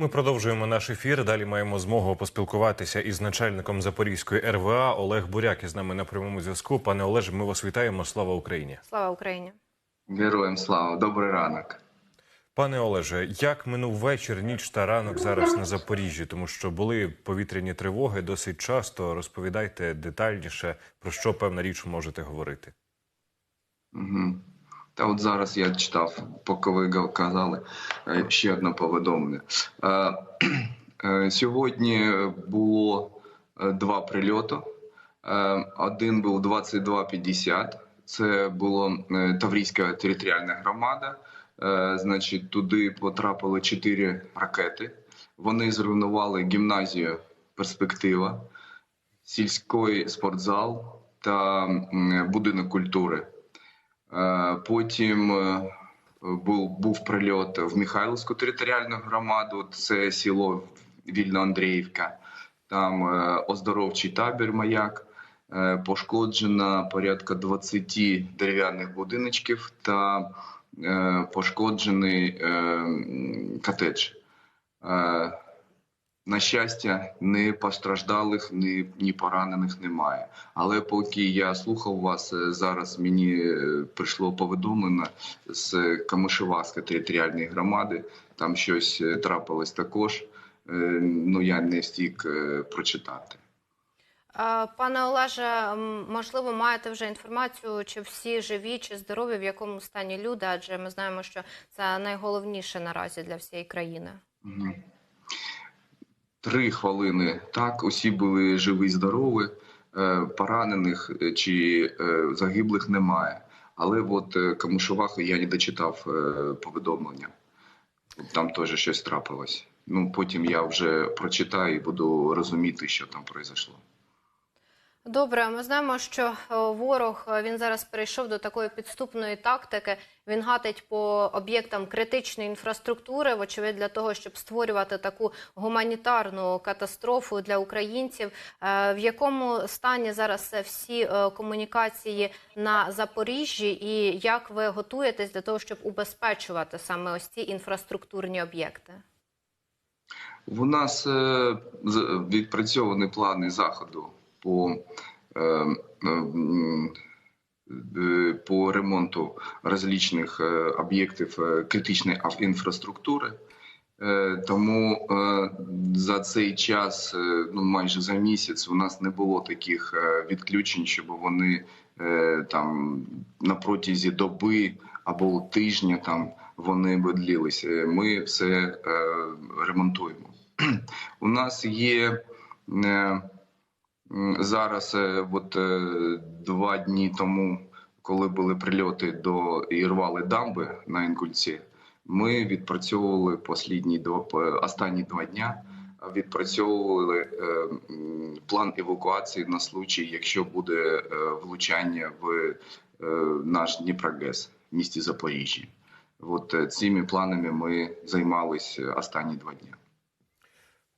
Ми продовжуємо наш ефір. Далі маємо змогу поспілкуватися із начальником Запорізької РВА Олег Буряк із нами на прямому зв'язку. Пане Олеже, ми вас вітаємо. Слава Україні. Слава Україні. Героям слава, добрий ранок. Пане Олеже, як минув вечір, ніч та ранок зараз на Запоріжжі, тому що були повітряні тривоги досить часто. Розповідайте детальніше про що певна річ можете говорити. Угу. Та от зараз я читав, поки ви казали, е, ще одне повідомлення. Е, е, Сьогодні було два прильоти. Один був 22.50. Це була Таврійська територіальна громада. Значить, туди потрапили чотири ракети. Вони зруйнували гімназію Перспектива, сільський спортзал та будинок культури. Е, Потім е, був, був прильот в Михайловську територіальну громаду, це село Вільноандріївка, там е, оздоровчий табір маяк. Пошкоджено порядка 20 дерев'яних будиночків та пошкоджений котедж. На щастя, ні постраждалих, ні, ні поранених немає. Але поки я слухав вас, е, зараз мені е, прийшло повідомлення з Камишеваської територіальної громади. Там щось е, трапилось також. Ну я не встиг прочитати. Пане Олеже, можливо, маєте вже інформацію, чи всі живі, чи здорові, в якому стані люди, адже ми знаємо, що це найголовніше наразі для всієї країни. Мгм. Три хвилини. Так, усі були живі, здорові, е, поранених е, чи е, загиблих немає. Але от е, я не дочитав повідомлення. Там теж щось трапилось. Ну, потім я вже прочитаю і буду розуміти, що там пройшло. Добре, ми знаємо, що е, ворог е, він зараз перейшов до такої підступної тактики. Він гатить по об'єктам критичної інфраструктури, вочевидь, для того, щоб створювати таку гуманітарну катастрофу для українців. Е, В якому стані зараз всі комунікації на Запоріжжі, і як ви готуєтесь для того, щоб убезпечувати саме ось ці інфраструктурні об'єкти? У нас відпрацьовані плани заходу по, е, е, е, по ремонту различних об'єктів критичної інфраструктури. Тому за цей час, ну майже за місяць, у нас не було таких відключень, щоб вони там на протязі доби або тижня там вони бодлілися. Ми все ремонтуємо. У нас є зараз, е, от е, два дні тому, коли були прильоти до і рвали дамби на Інгульці, ми відпрацьовували послідні п- останні два дня. Відпрацьовували е, план евакуації на случай, якщо буде влучання в наш Дніпрогес в місті Запоріжжя. От цими планами ми займалися останні два дні.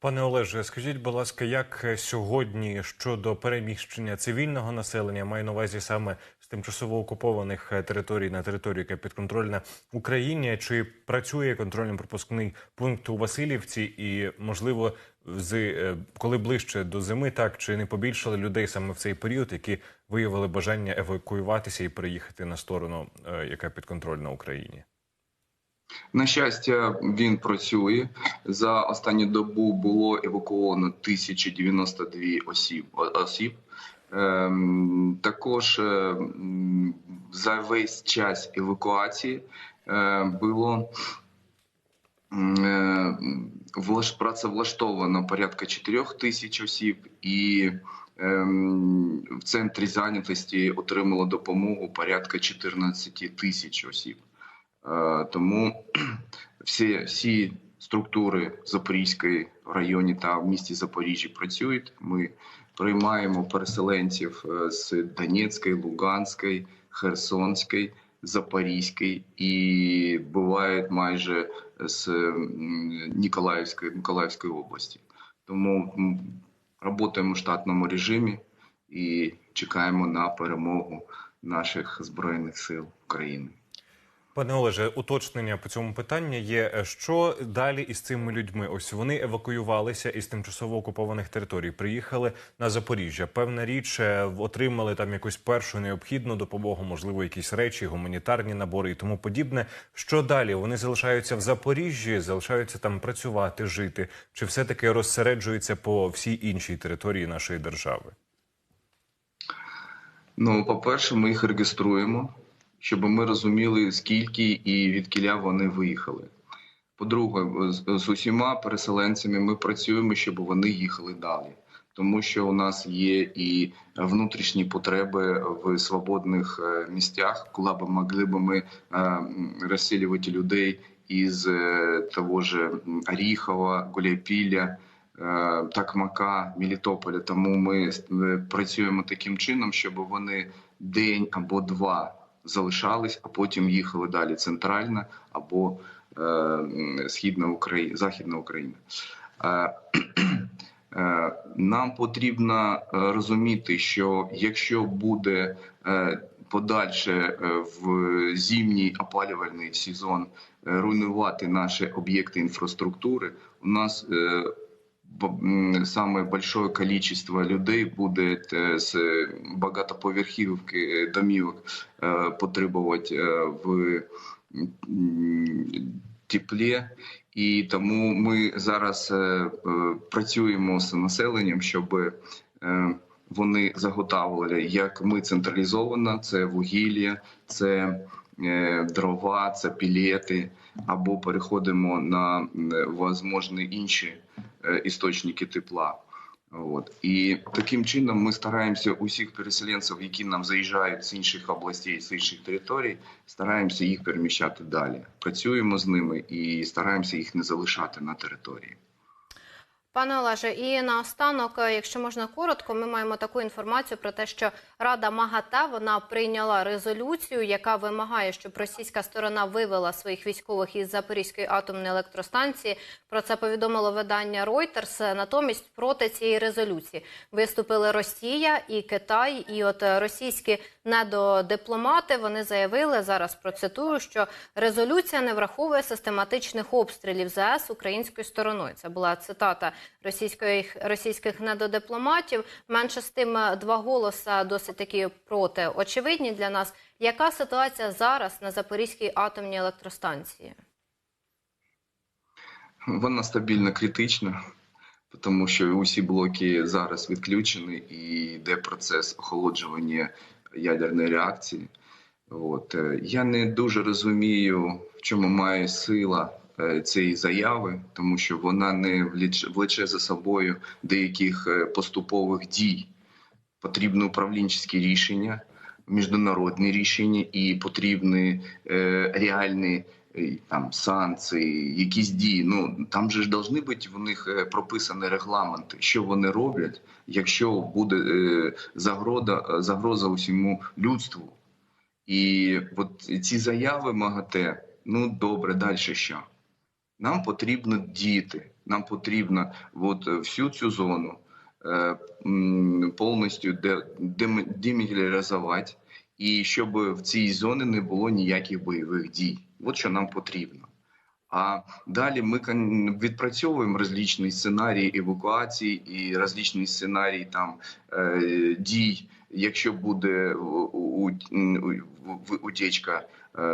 Пане Олеже, скажіть, будь ласка, як е, сьогодні щодо переміщення цивільного населення маю на увазі саме з тимчасово окупованих е, територій на територію, яка підконтрольна Україні? Чи працює контрольно-пропускний пункт у Васильівці? І можливо, з е, коли ближче до зими, так чи не побільшали людей саме в цей період, які виявили бажання евакуюватися і переїхати на сторону, яка підконтрольна Україні? На щастя, він працює. За останню добу було евакуовано 1092 осіб. Ем, також е, за весь час евакуації е, було е, працевлаштовано порядка 4 тисяч осіб, і ем, в центрі зайнятості отримало допомогу порядка 14 тисяч осіб. Е, Тому всі, всі структури Запорізької в районі та в місті Запоріжжя працюють. Ми приймаємо переселенців е, з Донецької, Луганської, Херсонської, Запорізької і бувають майже з Ніколаївської, Миколаївської області. Тому працюємо в штатному режимі і чекаємо на перемогу наших збройних сил України. Пане Олеже, уточнення по цьому питанню є. Е, Що далі із цими людьми? Ось вони евакуювалися із тимчасово окупованих територій, приїхали на Запоріжжя. Певна річ, е, отримали там якусь першу необхідну допомогу, можливо, якісь речі, гуманітарні набори і тому подібне. Що далі? Вони залишаються в Запоріжжі, залишаються там працювати, жити, чи все таки розсереджуються по всій іншій території нашої держави? Ну, по-перше, ми їх реєструємо, щоб ми розуміли, скільки і від кіля вони виїхали. По-друге, з, усіма переселенцями ми працюємо, щоб вони їхали далі. Тому що у нас є і внутрішні потреби в свободних е, місцях, куди б могли б ми е, м, розселювати людей із е, того ж Оріхова, Гуляйпілля, е, Такмака, Мелітополя. Тому ми працюємо таким чином, щоб вони день або два залишались, а потім їхали далі центральна або е, східна Україна, західна Україна. Е, е, Нам потрібно е, розуміти, що якщо буде е, подальше в зимній опалювальний сезон руйнувати наші об'єкти інфраструктури, у нас самое большое количество людей буде з багатоповерхівки е, домівок е, потребувати в теплі. І тому ми зараз працюємо з населенням, щоб е, вони заготавлювали, як ми централізовано, це вугілля, це е, дрова, це пілети, або переходимо на е, возможні інші істочники тепла. От і таким чином ми стараємося усіх переселенців, які нам заїжджають з інших областей, з інших територій, стараємося їх переміщати далі. Працюємо з ними і стараємося їх не залишати на території. Пане Олеже, і наостанок, е, якщо можна коротко, ми маємо таку інформацію про те, що Рада МАГАТЕ вона прийняла резолюцію, яка вимагає, щоб російська сторона вивела своїх військових із Запорізької атомної електростанції. Про це повідомило видання Reuters. Натомість проти цієї резолюції виступили Росія і Китай. І от російські недодипломати вони заявили зараз. Процитую, що резолюція не враховує систематичних обстрілів ЗС українською стороною. Це була цитата російських російських недодипломатів. Менше з тим е, два голоса досить такі проти. Очевидні для нас. Яка ситуація зараз на Запорізькій атомній електростанції? Вона стабільно критична, тому що усі блоки зараз відключені і йде процес охолоджування ядерної реакції. От е, я не дуже розумію, в чому має сила цієї заяви, тому що вона не влече за собою деяких е, поступових дій. Потрібні управлінчі рішення, міжнародні рішення і потрібні е, реальні е, там санкції, якісь дії. Ну там же ж повинні бути в них е, прописані регламенти, що вони роблять, якщо буде е, загроза, загроза усьому людству. І от ці заяви МАГАТЕ, ну добре, далі що? Нам потрібно діяти, нам потрібно от, е, всю цю зону е, повністю де, і щоб в цій зоні не було ніяких бойових дій. От що нам потрібно. А далі ми відпрацьовуємо розлічні сценарії евакуації і розлічні сценарії там е, дій, якщо буде у- у- у- утечка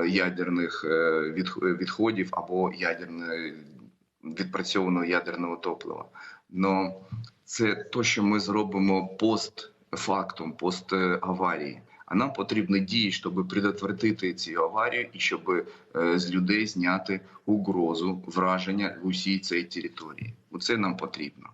ядерних е, відходів або ядерної відпрацьованого ядерного топлива. Но це то, що ми зробимо постфактум, пост-аварії. А нам потрібні дії, щоб предотвратити цю аварію і щоб е, з людей зняти угрозу враження в усій цій території. Оце нам потрібно.